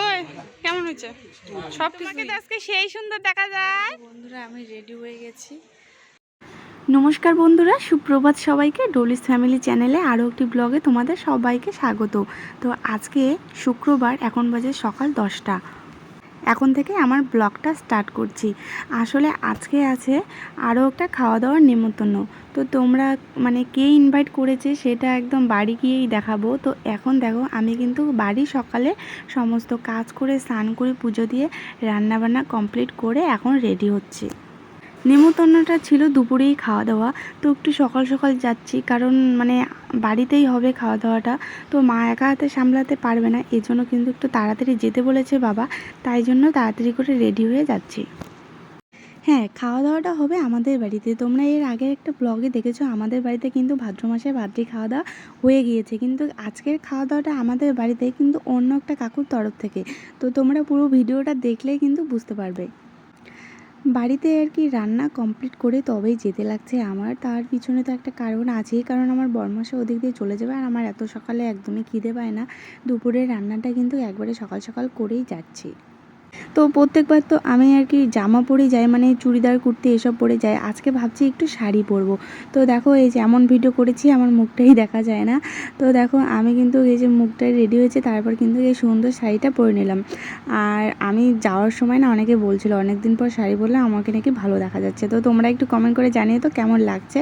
ওই কেমন হয়েছে? সব তোমাকে তো আজকে সেই সুন্দর দেখা যায়। বন্ধুরা আমি রেডি হয়ে গেছি। নমস্কার বন্ধুরা সুপ্রভাত সবাইকে। ডোলিস ফ্যামিলি চ্যানেলে আরও একটি ব্লগে তোমাদের সবাইকে স্বাগত। তো আজকে শুক্রবার এখন বাজে সকাল দশটা। এখন থেকে আমার ব্লগটা স্টার্ট করছি। আসলে আজকে আছে আরও একটা খাওয়া দাওয়ার নেমন্তন্ন তো তোমরা মানে কে ইনভাইট করেছে সেটা একদম বাড়ি গিয়েই দেখাবো। তো এখন দেখো আমি কিন্তু বাড়ি সকালে সমস্ত কাজ করে স্নান করে পুজো দিয়ে রান্নাবান্না কমপ্লিট করে এখন রেডি হচ্ছে। নেমন্তন্নটা ছিল দুপুরেই খাওয়া দাওয়া তো একটু সকাল সকাল যাচ্ছি, কারণ মানে বাড়িতেই হবে খাওয়া দাওয়াটা তো মা একা হাতে সামলাতে পারবে না এই জন্য কিন্তু একটু তাড়াতাড়ি যেতে বলেছে বাবা। তাই জন্য তাড়াতাড়ি করে রেডি হয়ে যাচ্ছি। হ্যাঁ খাওয়া দাওয়াটা হবে আমাদের বাড়িতে। তোমরা এর আগের একটা ব্লগে দেখেছ, আমাদের বাড়িতে কিন্তু ভাদ্র মাসে ভাদ্রি খাওয়া দাওয়া হয়ে গিয়েছে। কিন্তু আজকের খাওয়া দাওয়াটা আমাদের বাড়িতে কিন্তু অন্য একটা কাকুর তরফ থেকে। তো তোমরা পুরো ভিডিওটা দেখলেই কিন্তু বুঝতে পারবে। বাড়িতে আর কি রান্না কমপ্লিট করে তবেই যেতে লাগছে আমার। তার পিছনে তো একটা কারণ আছেই, কারণ আমার বরমাসে ওদিক দিয়ে চলে যাবে আর আমার এত সকালে একদমই খিদে পায় না। দুপুরের রান্নাটা কিন্তু একবারে সকাল সকাল করেই যাচ্ছি। তো প্রত্যেকবার তো আমি আর কি জামা পরে যাই মানে চুড়িদার, কুর্তি এসব পরে যাই। আজকে ভাবছি একটু শাড়ি পরবো। তো দেখো এই যে এমন ভিডিও করেছি, আমার মুখটাই দেখা যায় না। তো দেখো আমি কিন্তু এই যে মুখটাই রেডি হয়েছে, তারপর কিন্তু এই সুন্দর শাড়িটা পরে নিলাম। আর আমি যাওয়ার সময় না অনেকে বলছিল অনেক দিন পর শাড়ি পরলে আমাকে নাকি ভালো দেখা যাচ্ছে। তো তোমরা একটু কমেন্ট করে জানিয়ে তো কেমন লাগছে।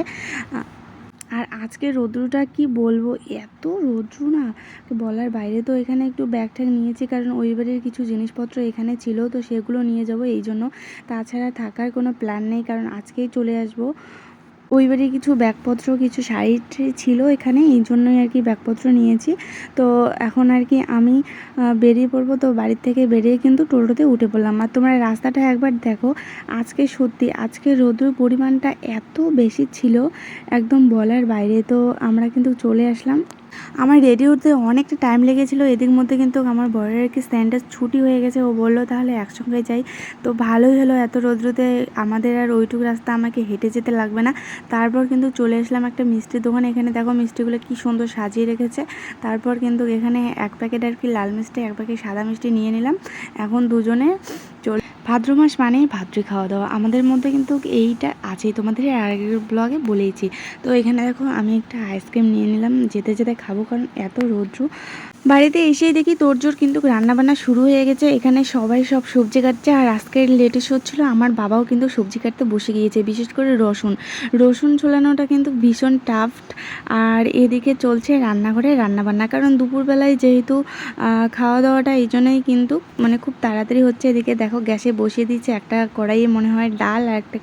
আর আজকে রৌদ্রটা কি বলব? এত রৌদ্র না? বলার বাইরে তো এখানে একটু ব্যাগ ট্যাগ নিয়েছি, কারণ ওই বাড়ির কিছু জিনিসপত্র এখানে ছিল, তো সেগুলো নিয়ে যাব এই জন্য। তাছাড়া থাকার কোনো প্ল্যান নেই, কারণ আজকেই চলে আসব। ওই বাড়ির কিছু ব্যাগপত্র, কিছু শাড়ি ছিল এখানে, এই জন্যই আর কি ব্যাগপত্র নিয়েছি। তো এখন আর কি আমি বেরিয়ে পড়ব। তো বাড়ির থেকে বেরিয়ে কিন্তু টোটোতে উঠে পড়লাম। আর তোমরা রাস্তাটা একবার দেখো, আজকে সত্যি, আজকে রোদের পরিমাণটা এত বেশি ছিল, একদম বলার বাইরে। তো আমরা কিন্তু চলে আসলাম। আমার রেডি হতে অনেকটা টাইম লেগেছিলো, এদিক মধ্যে কিন্তু আমার বরের আর কি স্ট্যান্ডার ছুটি হয়ে গেছে। ও বলল, তাহলে একসঙ্গে যাই। তো ভালোই হলো, এত রোদ্রুতে আমাদের আর ওইটুকু রাস্তা আমাকে হেঁটে যেতে লাগবে না। তারপর কিন্তু চলে আসলাম একটা মিষ্টির দোকানে। এখানে দেখো মিষ্টিগুলো কি সুন্দর সাজিয়ে রেখেছে। তারপর কিন্তু এখানে এক প্যাকেট আর কি লাল মিষ্টি, এক প্যাকেট সাদা মিষ্টি নিয়ে নিলাম। এখন দুজনে ভাদ্র মাস মানে ভাদ্রে খাওয়া দাওয়া আমাদের মধ্যে কিন্তু এইটা আছেই। তোমাদের আগের ব্লগে বলেইছি। তো এখানে দেখো আমি একটা আইসক্রিম নিয়ে নিলাম। যেতে যেতে খাব কারণ এত রৌদ্র। বাড়িতে এসেই দেখি তোরজোর কিন্তু রান্নাবান্না শুরু হয়ে গেছে। এখানে সবাই সব সবজি কাটছে আর আজকের লেটেস্ট হচ্ছিল আমার বাবাও কিন্তু সবজি কাটতে বসে গিয়েছে, বিশেষ করে রসুন। রসুন ছোলানোটা কিন্তু ভীষণ টাফ আর এদিকে চলছে রান্নাঘরে রান্নাবান্না। কারণ দুপুরবেলায় যেহেতু খাওয়া দাওয়াটা এই জন্যই কিন্তু মানে খুব তাড়াতাড়ি হচ্ছে। এদিকে দেখো গ্যাসে বসিয়ে দিচ্ছে একটা কড়াইয়ে মনে হয় ডাল আর একটা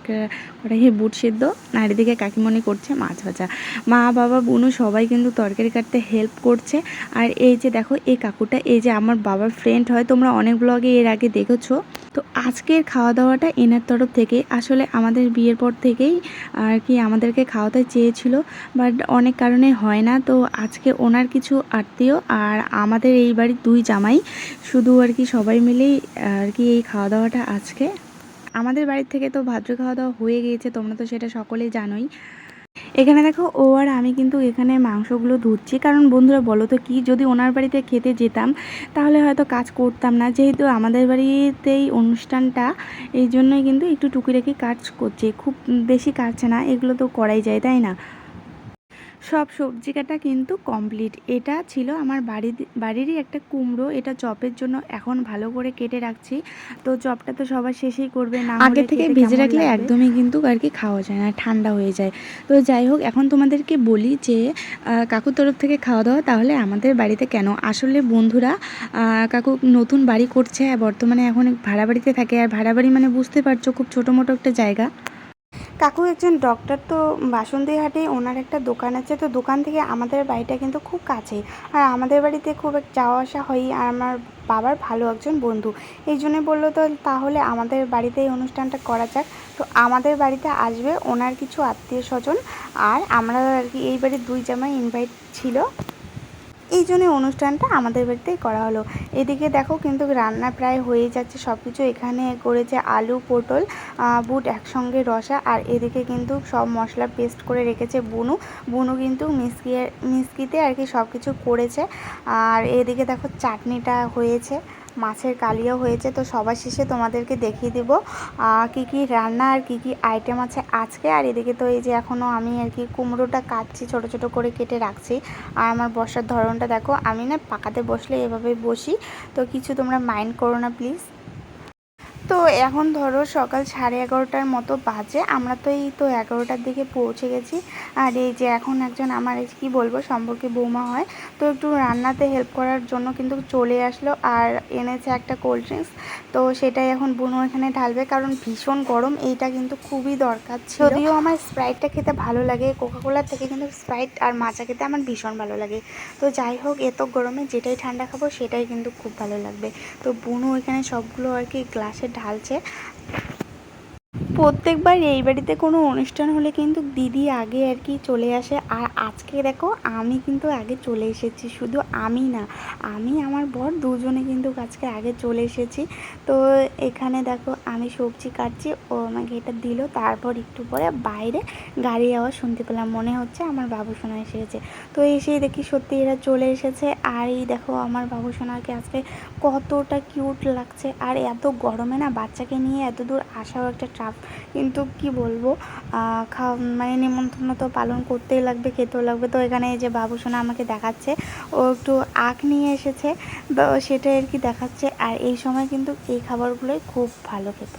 কড়াইয়ে বুট সেদ্ধ। আর এদিকে কাকিমণি করছে মাছ ভাজা। মা, বাবা, বোনু সবাই কিন্তু তরকারি কাটতে হেল্প করছে। আর এই যে দেখো, এই কাকুটা, এই যে আমার বাবার ফ্রেন্ড হয়, তোমরা অনেক ব্লগে এর আগে দেখেছ। তো আজকের খাওয়া দাওয়াটা এনার তরফ থেকে, আসলে আমাদের বিয়ের পর থেকেই আর কি আমাদেরকে খাওয়াতে চেয়েছিল বাট অনেক কারণে হয় না। তো আজকে ওনার কিছু আত্মীয় আর আমাদের এই বাড়ির দুই জামাই, শুধু আর কি সবাই মিলেই আর কি এই খাওয়া দাওয়াটা আজকে। আমাদের বাড়ির থেকে তো ভাদ্র খাওয়া দাওয়া হয়ে গিয়েছে, তোমরা তো সেটা সকলেই জানোই। এখানে দেখো, ও আর আমি কিন্তু এখানে মাংসগুলো ধুচ্ছি। কারণ বন্ধুরা, বলো তো কি? যদি ওনার বাড়িতে খেতে যেতাম, তাহলে হয়তো কাজ করতাম না। যেহেতু আমাদের বাড়িতেই অনুষ্ঠানটা, এই জন্যই কিন্তু একটু টুকিটাকি কাজ করছে। খুব বেশি কাটছে না, এগুলো তো করাই যায়, তাই না? সব সবজি কাটা কিন্তু কমপ্লিট এটা ছিল আমার বাড়ির বাড়িরই একটা কুমড়ো এটা চপের জন্য এখন ভালো করে কেটে রাখছি। তো চপটা তো সবার শেষেই করবে না আগে থেকে ভেজে রাখলে একদমই কিন্তু আর কি খাওয়া যায় না ঠান্ডা হয়ে যায়। তো যাই হোক এখন তোমাদেরকে বলি যে কাকুর তরফ থেকে খাওয়া দাওয়া তাহলে আমাদের বাড়িতে কেন? আসলে বন্ধুরা কাকু নতুন বাড়ি করছে বর্তমানে এখন ভাড়া বাড়িতে থাকে। আর ভাড়া বাড়ি মানে বুঝতে পারছ খুব ছোটো মোটো একটা জায়গা। কাকু একজন ডক্টর তো বাসন্তীহাটে ওনার একটা দোকান আছে, তো দোকান থেকে আমাদের বাড়িটা কিন্তু খুব কাছেই আর আমাদের বাড়িতে খুব যাওয়া আসা হয় আর আমার বাবার ভালো একজন বন্ধু। এই জন্যে বলল তো তাহলে আমাদের বাড়িতে এই অনুষ্ঠানটা করা যাক। তো আমাদের বাড়িতে আসবে ওনার কিছু আত্মীয় স্বজন। আর আমরা আর কি এই বাড়ির দুই জামাই ইনভাইট ছিল। এই জন্য অনুষ্ঠানটা আমাদের বাড়িতেই করা হলো। এদিকে দেখো কিন্তু রান্না প্রায় হয়ে যাচ্ছে সব কিছু এখানে করেছে আলু, পটল বুট একসঙ্গে রসা আর এদিকে কিন্তু সব মশলা পেস্ট করে রেখেছে বুনু। বুনু কিন্তু মিসকি মিসকিতে আর কি সব কিছু করেছে। আর এদিকে দেখো চাটনিটা হয়েছে। মাছের কালিয়াও হয়েছে, তো সবার শেষে তোমাদেরকে দেখিয়ে দেব কি কি রান্না আর কি কি আইটেম আছে আজকে। আর এদিকে তো এই যে এখনও আমি আর কি কুমড়োটা কাটছি, ছোট ছোট করে কেটে রাখছি। আর আমার বসার ধরনটা দেখো, আমি না পাকাতে বসলে এভাবে বসি, তো কিছু তোমরা মাইন্ড করো না প্লিজ তো এখন ধরো সকাল সাড়ে এগারোটার মতো বাজে, আমরা তো এই তো এগারোটার দিকে পৌঁছে গেছি। আর এই যে এখন একজন আমার কি বলব, সম্পর্কে বৌমা হয়, তো একটু রান্নাতে হেল্প করার জন্য কিন্তু চলে আসলো আর এনেছে একটা কোল্ড ড্রিঙ্কস তো সেটাই এখন বুনো এখানে ঢালবে, কারণ ভীষণ গরম, এইটা কিন্তু খুবই দরকার যদিও আমার স্প্রাইটটা খেতে ভালো লাগে কোকাকোলার থেকে কিন্তু স্প্রাইট আর মাচা খেতে আমার ভীষণ ভালো লাগে। তো যাই হোক, এত গরমে যেটাই ঠান্ডা খাব, সেটাই কিন্তু খুব ভালো লাগবে। তো বুনু এখানে সবগুলো আর কি গ্লাসে ঢালছে। প্রত্যেকবার এই বাড়িতে কোনো অনুষ্ঠান হলে কিন্তু দিদি আগে আর কি চলে আসে। আর আজকে দেখো, আমি কিন্তু আগে চলে এসেছি, শুধু আমি না, আমি, আমার বর দুজনে কিন্তু আজকে আগে চলে এসেছি। তো এখানে দেখো, আমি সবজি কাটছি, ও আমাকে এটা দিল, তারপর একটু পরে বাইরে গাড়ি আওয়াজ শুনতে পেলাম, মনে হচ্ছে আমার বাবু সোনা এসে গেছে। তো এসেই দেখি সত্যি এরা চলে এসেছে। আর এই দেখো, আমার বাবু সোনাকে আজকে কতটা কিউট লাগছে। আর এত গরমে না বাচ্চাকে নিয়ে এত দূর আসাও একটা ট্রাফ কিন্তু কি বলব মানে নিমন্ত্রণ তো পালন করতেই লাগবে, খেতেও লাগবে। তো এখানে এই যে বাবুসোনা আমাকে দেখাচ্ছে, ও একটু আখ নিয়ে এসেছে। তো সেটাই আর কি দেখাচ্ছে। আর এই সময় কিন্তু এই খাবারগুলোই খুব ভালো খেতে।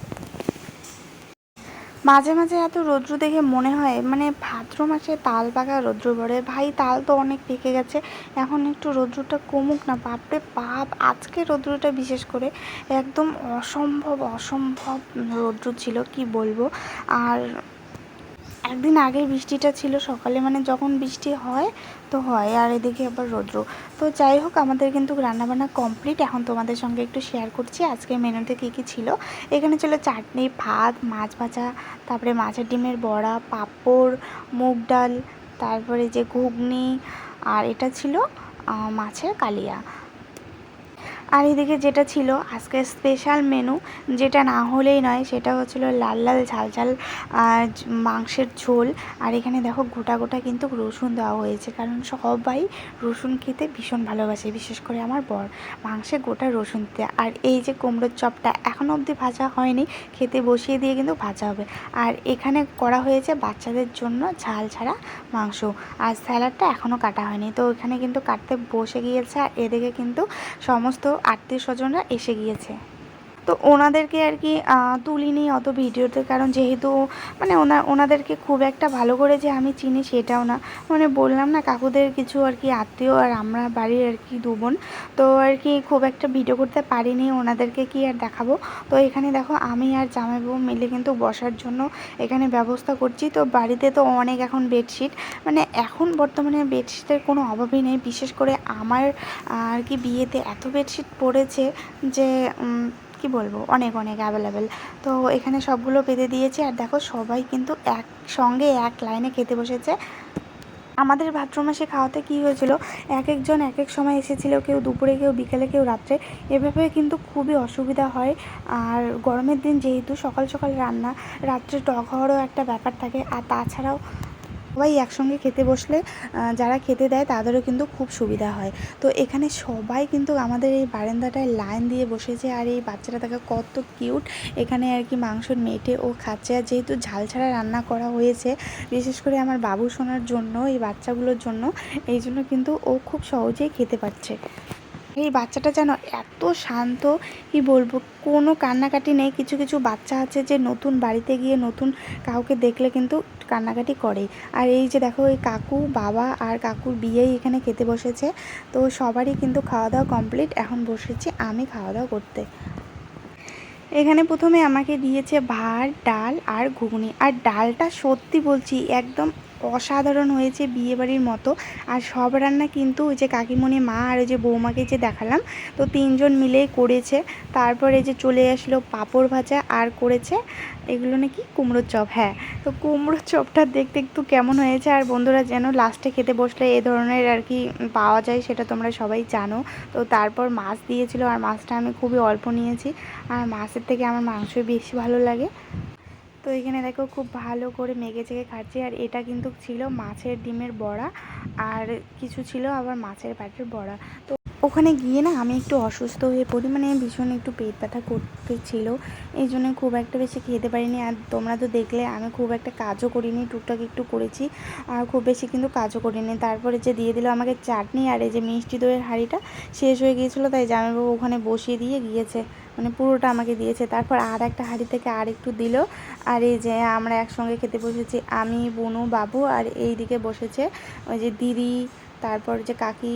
মাঝে মাঝে এত রৌদ্র দেখে মনে হয় মানে ভাদ্র মাসে তাল পাকা রৌদ্র পড়ে ভাই, তাল তো অনেক পেকে গেছে, এখন একটু রৌদ্রটা কমুক না, বাপরে বাপ, আজকে রৌদ্রটা বিশেষ করে একদম অসম্ভব অসম্ভব রৌদ্র ছিল, কি বলব? আর একদিন আগে বৃষ্টিটা ছিল, সকালে মানে যখন বৃষ্টি হয় তো হয়, আর এদিকে আবার রৌদ্র। তো যাই হোক, আমাদের কিন্তু রান্নাবান্না কমপ্লিট এখন তোমাদের সঙ্গে একটু শেয়ার করছি, আজকে মেনুতে কী কী ছিল। এখানে ছিল চাটনি, ভাত, মাছ ভাজা, তারপরে মাছের ডিমের বড়া, পাঁপড়, মুগ ডাল, তারপরে যে ঘুগনি, আর এটা ছিল মাছের কালিয়া। আর এদিকে যেটা ছিল আজকে স্পেশাল মেনু যেটা না হলেই নয়, সেটা হচ্ছিল লাল লাল ঝাল ঝাল মাংসের ঝোল। আর এখানে দেখো গোটা গোটা কিন্তু রসুন দেওয়া হয়েছে, কারণ সবাই রসুন খেতে ভীষণ ভালোবাসে, বিশেষ করে আমার বর। মাংসে গোটা রসুন দিতে। আর এই যে কুমড়োর চপটা এখনও অবধি ভাজা হয়নি, খেতে বসিয়ে দিয়ে কিন্তু ভাজা হবে। আর এখানে করা হয়েছে বাচ্চাদের জন্য ঝাল ছাড়া মাংস। আর স্যালাডটা এখনও কাটা হয়নি। তো এখানে কিন্তু কাটতে বসে গিয়েছে, আর এদিকে কিন্তু সমস্ত আত্মীয় স্বজনরা এসে গিয়েছে। তো ওনাদেরকে আর কি তুলিনি অত ভিডিওতে। কারণ যেহেতু মানে ওনা, ওনাদেরকে খুব একটা ভালো করে যে আমি চিনি সেটাও না। মানে বললাম না, কাকুদের কিছু আর কি আত্মীয় আর আমরা বাড়ির আর কি দু বোন। তো আর কি খুব একটা ভিডিও করতে পারিনি, ওনাদেরকে কি আর দেখাবো? তো এখানে দেখো, আমি আর জামাইবাবু মিলে কিন্তু বসার জন্য এখানে ব্যবস্থা করছি। তো বাড়িতে তো অনেক এখন বেডশিট। মানে এখন বর্তমানে বেডশিটের কোনো অভাবই নেই। বিশেষ করে আমার আর কি বিয়েতে এত বেডশিট পড়েছে যে কি বলব, অনেক অনেক অ্যাভেলেবেল তো এখানে সবগুলো পেতে দিয়েছি আর দেখো সবাই কিন্তু একসঙ্গে এক লাইনে খেতে বসেছে। আমাদের ভাদ্র মাসে খাওয়াতে কী হয়েছিল? এক একজন এক এক সময় এসেছিল, কেউ দুপুরে, কেউ বিকেলে, কেউ রাত্রে। এভাবে কিন্তু খুবই অসুবিধা হয়। আর গরমের দিন যেহেতু সকাল সকাল রান্না, রাত্রে টক হওয়ারও একটা ব্যাপার থাকে। আর তাছাড়াও সবাই একসঙ্গে খেতে বসলে যারা খেতে দেয় তাদেরও কিন্তু খুব সুবিধা হয়। তো এখানে সবাই কিন্তু আমাদের এই বারান্দাটায় লাইন দিয়ে বসেছে আর এই বাচ্চাটা দেখো কত কিউট। এখানে আর কি মাংসর মেটে ও খাচ্ছে আর যেহেতু ঝাল ছাড়া রান্না করা হয়েছে, বিশেষ করে আমার বাবু শোনার জন্য, এই বাচ্চাগুলোর জন্য, এই জন্য কিন্তু ও খুব সহজেই খেতে পারছে। এই বাচ্চাটা যেন এত শান্ত, কি বলব, কোনো কান্নাকাটি নেই। কিছু কিছু বাচ্চা আছে যে নতুন বাড়িতে গিয়ে নতুন কাউকে দেখলে কিন্তু কান্নাকাটি করে। আর এই যে দেখো ওই কাকু, বাবা আর কাকুর বিয়েই এখানে খেতে বসেছে। তো সবারই কিন্তু খাওয়া দাওয়া কমপ্লিট এখন বসেছি আমি খাওয়া দাওয়া করতে। এখানে প্রথমে আমাকে দিয়েছে ভাত, ডাল আর ঘুগনি। আর ডালটা সত্যি বলছি, একদম অসাধারণ হয়েছে বিয়েবাড়ির মতো। আর সব রান্না কিন্তু ওই যে কাকিমণি মা আর ওই যে বৌমাকে যে দেখালাম, তো তিনজন মিলেই করেছে। তারপরে যে চলে আসলো পাঁপড় ভাজা আর করেছে এগুলো নাকি কুমড়োর চপ হ্যাঁ। তো কুমড়োর চপটা দেখতে একটু কেমন হয়েছে আর বন্ধুরা যেন লাস্টে খেতে বসলে এ ধরনের আর কি পাওয়া যায় সেটা তোমরা সবাই জানো। তো তারপর মাছ দিয়েছিল আর মাছটা আমি খুবই অল্প নিয়েছি। আর মাছের থেকে আমার মাংসই বেশি ভালো লাগে। তো এখানে দেখো খুব ভালো করে মেঘে চেগে খাচ্ছি। আর এটা কিন্তু ছিল মাছের ডিমের বড়া, আর কিছু ছিল আবার মাছের প্যাটের বড়া। তো ওখানে গিয়ে না আমি একটু অসুস্থ হয়ে পড়ি মানে ভীষণ একটু পেট ব্যথা করতেছিল। এই জন্য খুব একটা বেশি খেতে পারিনি। আর তোমরা তো দেখলে আমি খুব একটা কাজও করিনি, টুকটাক একটু করেছি। আর খুব বেশি কিন্তু কাজও করিনি। তারপরে যে দিয়ে দিল আমাকে চাটনি আর এই যে মিষ্টি দইয়ের হাঁড়িটা শেষ হয়ে গিয়েছিল, তাই জামাইবাবু ওখানে বসিয়ে দিয়ে গিয়েছে। মানে পুরোটা আমাকে দিয়েছে। তারপর আর একটা হাঁড়ি থেকে আর একটু দিল। আর এই যে আমরা একসঙ্গে খেতে বসেছি, আমি, বনু, বাবু আর এই দিকে বসেছে ওই যে দিদি, তারপর যে কাকি,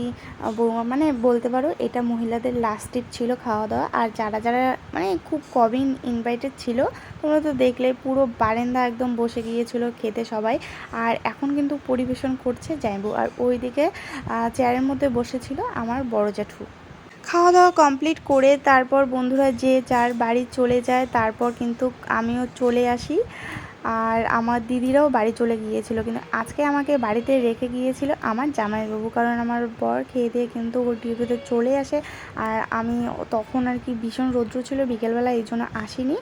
বৌমা মানে বলতে পারো এটা মহিলাদের লাস্ট টিপ ছিল খাওয়া দাওয়া। আর যারা যারা মানে খুব কমই ইনভাইটেড ছিল, তোমরা তো দেখলে পুরো বারেন্দা একদম বসে গিয়েছিল খেতে সবাই। আর এখন কিন্তু পরিবেশন করছে জাইবু। আর ওইদিকে চেয়ারের মধ্যে বসেছিল আমার বড় জেঠু খাওয়া দাওয়া কমপ্লিট করে তারপর বন্ধুরা যে যার বাড়ি চলে যায়, তারপর কিন্তু আমিও চলে আসি। আর আমার দিদিরাও বাড়ি চলে গিয়েছিল, কিন্তু আজকে আমাকে বাড়িতে রেখে গিয়েছিল আমার জামাইবাবু, কারণ আমার বর খেয়ে দিয়ে কিন্তু ওর ডিউটিতে চলে আসে। আর আমি তখন আর কি ভীষণ রৌদ্র ছিল, বিকেলবেলা এই জন্য আসিনি।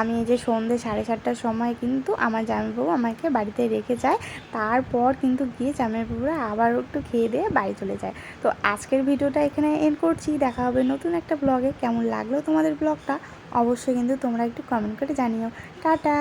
আমি যে সন্ধ্যে সাড়ে সাতটার সময় কিন্তু আমার জামাইবাবু আমাকে বাড়িতে রেখে যায়, তারপর কিন্তু গিয়ে জামাইবাবুরা আবার একটু খেয়ে দিয়ে বাড়ি চলে যায়। তো আজকের ভিডিওটা এখানে এন্ড করছি, দেখা হবে নতুন একটা ব্লগে কেমন লাগল তোমাদের ব্লগটা অবশ্যই কিন্তু তোমরা একটু কমেন্ট করে জানিও। টাটা!